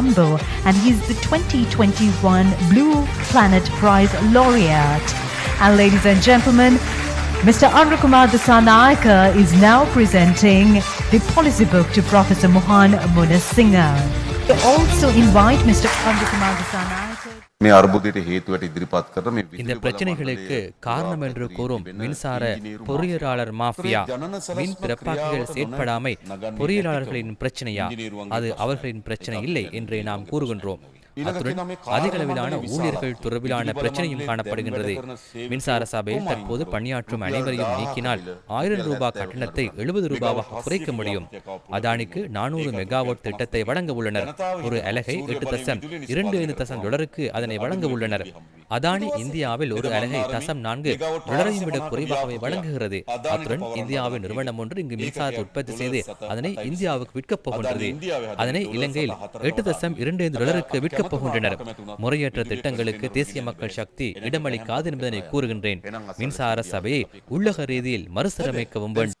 Colombo and he's the 2021 Blue Planet Prize laureate. And ladies and gentlemen, Mr. Anukumar Dasanayaka is now presenting the policy book to Professor Mohan Munasinghe. to also invite Mr. Pandikumar Dasana. இந்த பிரச்சனைகளுக்கு காரணம் என்று கூறும் மின்சார பொறியியலாளர் mafia. மின் பிறப்பாக்கள் செயற்படாமை பொறியியலாளர்களின் பிரச்சனையா? அது அவர்களின் பிரச்சனை இல்லை என்றே நாம் கூறுகின்றோம். அத்துடன் ஊழியர்கள் தொடர்பிலான பிரச்சனையும் காணப்படுகின்றது. மின்சார சபையில் தற்போது பணியாற்றும் அனைவரையும் நீக்கினால் ஆயிரம் ரூபாய் கட்டணத்தை எழுபது ரூபாவாக குறைக்க முடியும். அதானிக்கு நானூறு மெகாவாட் திட்டத்தை வழங்க உள்ளனர். ஒரு அலகை எட்டு தசம் இரண்டு ஐந்து தசம் டாலருக்கு அதனை வழங்க உள்ளனர். அதானி இந்தியாவில் ஒரு அலகை தசம் நான்கு டாலரையும் விட குறைவாகவே வழங்குகிறது. அத்துடன் இந்தியாவின் நிறுவனம் ஒன்று இங்கு மின்சாரத்தை உற்பத்தி செய்து அதனை இந்தியாவுக்கு விற்கப் போகின்றது. அதனை இலங்கையில் எட்டு தசம் இரண்டு ஐந்து டாலருக்கு விற்கப் போகின்றனர். முறையற்ற திட்டங்களுக்கு தேசிய மக்கள் சக்தி இடமளிக்காது என்பதனை கூறுகின்றேன். மின்சார சபையை உள்ளக ரீதியில் மறுசீரமைக்கவும் வேண்டும்.